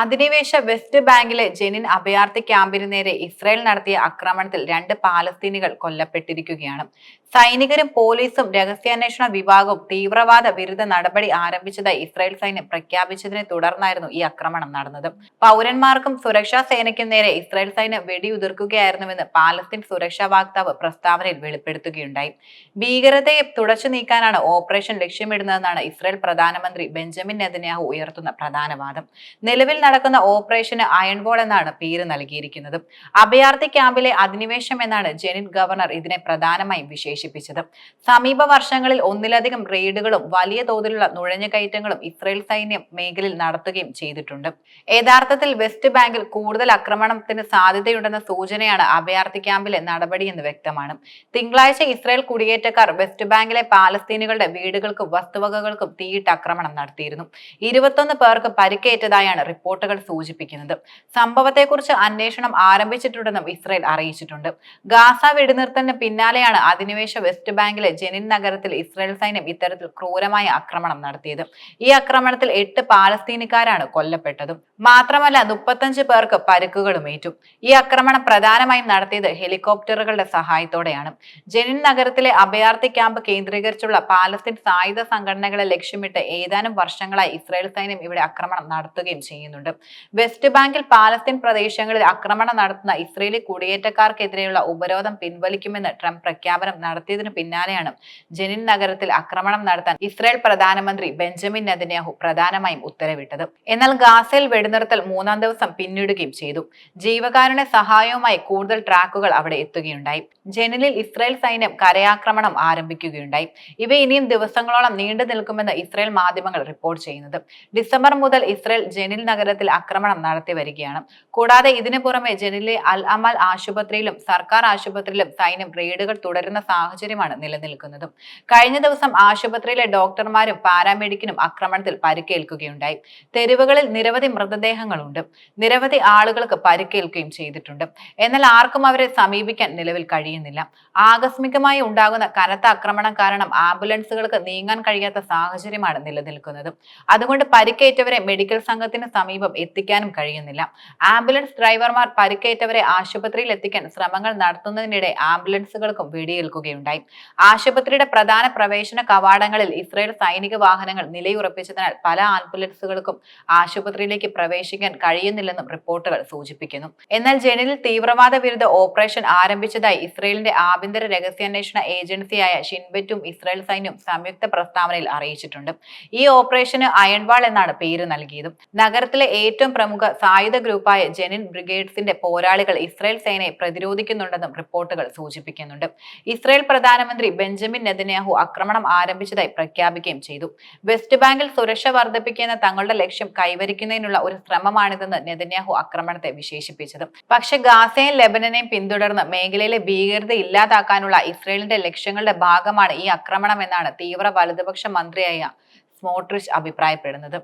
അധിനിവേശ വെസ്റ്റ് ബാങ്കിലെ ജെനിൻ അഭയാർത്ഥി ക്യാമ്പിന് നേരെ ഇസ്രായേൽ നടത്തിയ ആക്രമണത്തിൽ രണ്ട് പാലസ്തീനികൾ കൊല്ലപ്പെട്ടിരിക്കുകയാണ്. സൈനികരും പോലീസും രഹസ്യാന്വേഷണ വിഭാഗവും തീവ്രവാദ വിരുദ്ധ നടപടി ആരംഭിച്ചതായി ഇസ്രായേൽ സൈന്യം പ്രഖ്യാപിച്ചതിനെ തുടർന്നായിരുന്നു ഈ ആക്രമണം നടന്നത്. പൗരന്മാർക്കും സുരക്ഷാ സേനയ്ക്കും നേരെ ഇസ്രായേൽ സൈന്യം വെടിയുതിർക്കുകയായിരുന്നുവെന്ന് പാലസ്തീൻ സുരക്ഷാ വക്താവ് പ്രസ്താവനയിൽ വെളിപ്പെടുത്തുകയുണ്ടായി. ഭീകരതയെ തുടച്ചു നീക്കാനാണ് ഓപ്പറേഷൻ ലക്ഷ്യമിടുന്നതെന്നാണ് ഇസ്രായേൽ പ്രധാനമന്ത്രി ബെഞ്ചമിൻ നെതന്യാഹു ഉയർത്തുന്ന പ്രധാന വാദം. നിലവിൽ നടക്കുന്ന ഓപ്പറേഷന് അയൺബോൾ എന്നാണ് പേര് നൽകിയിരിക്കുന്നത്. അഭയാർത്ഥി ക്യാമ്പിലെ അധിനിവേശം എന്നാണ് ജെനിൻ ഗവർണർ ഇതിനെ പ്രധാനമായും വിശേഷിപ്പിച്ചത്. സമീപ വർഷങ്ങളിൽ ഒന്നിലധികം റെയ്ഡുകളും വലിയ തോതിലുള്ള നുഴഞ്ഞുകയറ്റങ്ങളും ഇസ്രയേൽ സൈന്യം മേഖലയിൽ നടത്തുകയും ചെയ്തിട്ടുണ്ട്. യഥാർത്ഥത്തിൽ വെസ്റ്റ് ബാങ്കിൽ കൂടുതൽ ആക്രമണത്തിന് സാധ്യതയുണ്ടെന്ന സൂചനയാണ് അഭയാർത്ഥി ക്യാമ്പിലെ നടപടിയെന്ന് വ്യക്തമാണ്. തിങ്കളാഴ്ച ഇസ്രയേൽ കുടിയേറ്റക്കാർ വെസ്റ്റ് ബാങ്കിലെ പാലസ്തീനുകളുടെ വീടുകൾക്കും വസ്തുവകകൾക്കും തീയിട്ട് ആക്രമണം നടത്തിയിരുന്നു. ഇരുപത്തൊന്ന് പേർക്ക് പരിക്കേറ്റതായാണ് റിപ്പോർട്ടുകൾ സൂചിപ്പിക്കുന്നത്. സംഭവത്തെക്കുറിച്ച് അന്വേഷണം ആരംഭിച്ചിട്ടുണ്ടെന്നും ഇസ്രയേൽ അറിയിച്ചിട്ടുണ്ട്. ഗാസ വെടിനിർത്തലിന് പിന്നാലെയാണ് അധിനിവേശ വെസ്റ്റ് ബാങ്കിലെ ജെനിൻ നഗരത്തിൽ ഇസ്രയേൽ സൈന്യം ഇത്തരത്തിൽ ക്രൂരമായ ആക്രമണം നടത്തിയത്. ഈ ആക്രമണത്തിൽ എട്ട് പാലസ്തീനക്കാരാണ് കൊല്ലപ്പെട്ടതും. മാത്രമല്ല മുപ്പത്തഞ്ച് പേർക്ക് പരുക്കുകളും ഏറ്റു. ഈ ആക്രമണം പ്രധാനമായും നടത്തിയത് ഹെലികോപ്റ്ററുകളുടെ സഹായത്തോടെയാണ്. ജെനിൻ നഗരത്തിലെ അഭയാർത്ഥി ക്യാമ്പ് കേന്ദ്രീകരിച്ചുള്ള പാലസ്തീൻ സായുധ സംഘടനകളെ ലക്ഷ്യമിട്ട് ഏതാനും വർഷങ്ങളായി ഇസ്രായേൽ സൈന്യം ഇവിടെ ആക്രമണം നടത്തുകയും ചെയ്യുന്നുണ്ട്. വെസ്റ്റ് ബാങ്കിൽ പാലസ്തീൻ പ്രദേശങ്ങളിൽ ആക്രമണം നടത്തുന്ന ഇസ്രയേലി കുടിയേറ്റക്കാർക്കെതിരെയുള്ള ഉപരോധം പിൻവലിക്കുമെന്ന് ട്രംപ് പ്രഖ്യാപനം നടത്തിയതിനു പിന്നാലെയാണ് ജനിൻ നഗരത്തിൽ ആക്രമണം നടത്താൻ ഇസ്രായേൽ പ്രധാനമന്ത്രി ബെഞ്ചമിൻ നെതന്യാഹു പ്രധാനമായും ഉത്തരവിട്ടത്. എന്നാൽ ഗാസയിൽ വെടിനിർത്തൽ മൂന്നാം ദിവസം പിന്നിടുകയും ചെയ്തു. ജീവകാരുടെ സഹായവുമായി കൂടുതൽ ട്രാക്കുകൾ അവിടെ എത്തുകയുണ്ടായി. ജനിലിൽ ഇസ്രായേൽ സൈന്യം കരയാക്രമണം ആരംഭിക്കുകയുണ്ടായി. ഇവ ഇനിയും ദിവസങ്ങളോളം നീണ്ടു നിൽക്കുമെന്ന് ഇസ്രായേൽ മാധ്യമങ്ങൾ റിപ്പോർട്ട് ചെയ്യുന്നത്. ഡിസംബർ മുതൽ ഇസ്രായേൽ ജനിൽ നഗരത്തിൽ ആക്രമണം നടത്തി വരികയാണ്. കൂടാതെ ഇതിനു പുറമെ ജനിലെ അൽ അമൽ ആശുപത്രിയിലും സർക്കാർ ആശുപത്രിയിലും സൈന്യം റെയ്ഡുകൾ തുടരുന്ന സാഹചര്യമാണ് നിലനിൽക്കുന്നത്. കഴിഞ്ഞ ദിവസം ആശുപത്രിയിലെ ഡോക്ടർമാരും പാരാമെഡിക്കിനും ആക്രമണത്തിൽ പരിക്കേൽക്കുകയുണ്ടായി. തെരുവുകളിൽ നിരവധി മൃതദേഹങ്ങളുണ്ട്. നിരവധി ആളുകൾക്ക് പരിക്കേൽക്കുകയും ചെയ്തിട്ടുണ്ട്. എന്നാൽ ആർക്കും അവരെ സമീപിക്കാൻ നിലവിൽ കഴിയുന്നില്ല. ആകസ്മികമായി ഉണ്ടാകുന്ന കനത്ത ആക്രമണം കാരണം ആംബുലൻസുകൾക്ക് നീങ്ങാൻ കഴിയാത്ത സാഹചര്യമാണ് നിലനിൽക്കുന്നത്. അതുകൊണ്ട് പരിക്കേറ്റവരെ മെഡിക്കൽ സംഘത്തിന് സമീപം എത്തിക്കാനും കഴിയുന്നില്ല. ആംബുലൻസ് ഡ്രൈവർമാർ പരിക്കേറ്റവരെ ആശുപത്രിയിൽ എത്തിക്കാൻ ശ്രമങ്ങൾ നടത്തുന്നതിനിടെ ആംബുലൻസുകൾക്കും വെടിയേൽക്കുകയുണ്ടായി. ആശുപത്രിയുടെ പ്രധാന പ്രവേശന കവാടങ്ങളിൽ ഇസ്രയേൽ സൈനിക വാഹനങ്ങൾ നിലയുറപ്പിച്ചതിനാൽ പല ആംബുലൻസുകൾക്കും ആശുപത്രിയിലേക്ക് പ്രവേശിക്കാൻ കഴിയുന്നില്ലെന്നും റിപ്പോർട്ടുകൾ സൂചിപ്പിക്കുന്നു. എന്നാൽ ജനിലിൽ തീവ്രവാദ വിരുദ്ധ ഓപ്പറേഷൻ ആരംഭിച്ചതായി ഇസ്രയേലിന്റെ ആഭ്യന്തര രഹസ്യാന്വേഷണ ഏജൻസിയായ ഷിൻബെറ്റും ഇസ്രയേൽ സൈന്യം സംയുക്ത പ്രസ്താവനയിൽ അറിയിച്ചിട്ടുണ്ട്. ഈ ഓപ്പറേഷന് അയൺവാൾ എന്നാണ് പേര് നൽകിയത്. നഗരത്തിലെ ഏറ്റവും പ്രമുഖ സായുധ ഗ്രൂപ്പായ ജെനിൻ ബ്രിഗേഡ്സിന്റെ പോരാളികൾ ഇസ്രായേൽ സേനയെ പ്രതിരോധിക്കുന്നുണ്ടെന്നും റിപ്പോർട്ടുകൾ സൂചിപ്പിക്കുന്നുണ്ട്. ഇസ്രായേൽ പ്രധാനമന്ത്രി ബെഞ്ചമിൻ നെതന്യാഹു ആക്രമണം ആരംഭിച്ചതായി പ്രഖ്യാപിക്കുകയും ചെയ്തു. വെസ്റ്റ് ബാങ്കിൽ സുരക്ഷ വർദ്ധിപ്പിക്കുന്ന തങ്ങളുടെ ലക്ഷ്യം കൈവരിക്കുന്നതിനുള്ള ഒരു ശ്രമമാണിതെന്ന് നെതന്യാഹു ആക്രമണത്തെ വിശേഷിപ്പിച്ചത്. പക്ഷേ ഗാസയും ലെബനനെയും പിന്തുടർന്ന് മേഖലയിലെ ഭീകരത ഇല്ലാതാക്കാനുള്ള ഇസ്രായേലിന്റെ ലക്ഷ്യങ്ങളുടെ ഭാഗമാണ് ഈ ആക്രമണം എന്നാണ് തീവ്ര വലതുപക്ഷ മന്ത്രിയായ സ്മോട്രിച്ച് അഭിപ്രായപ്പെടുന്നത്.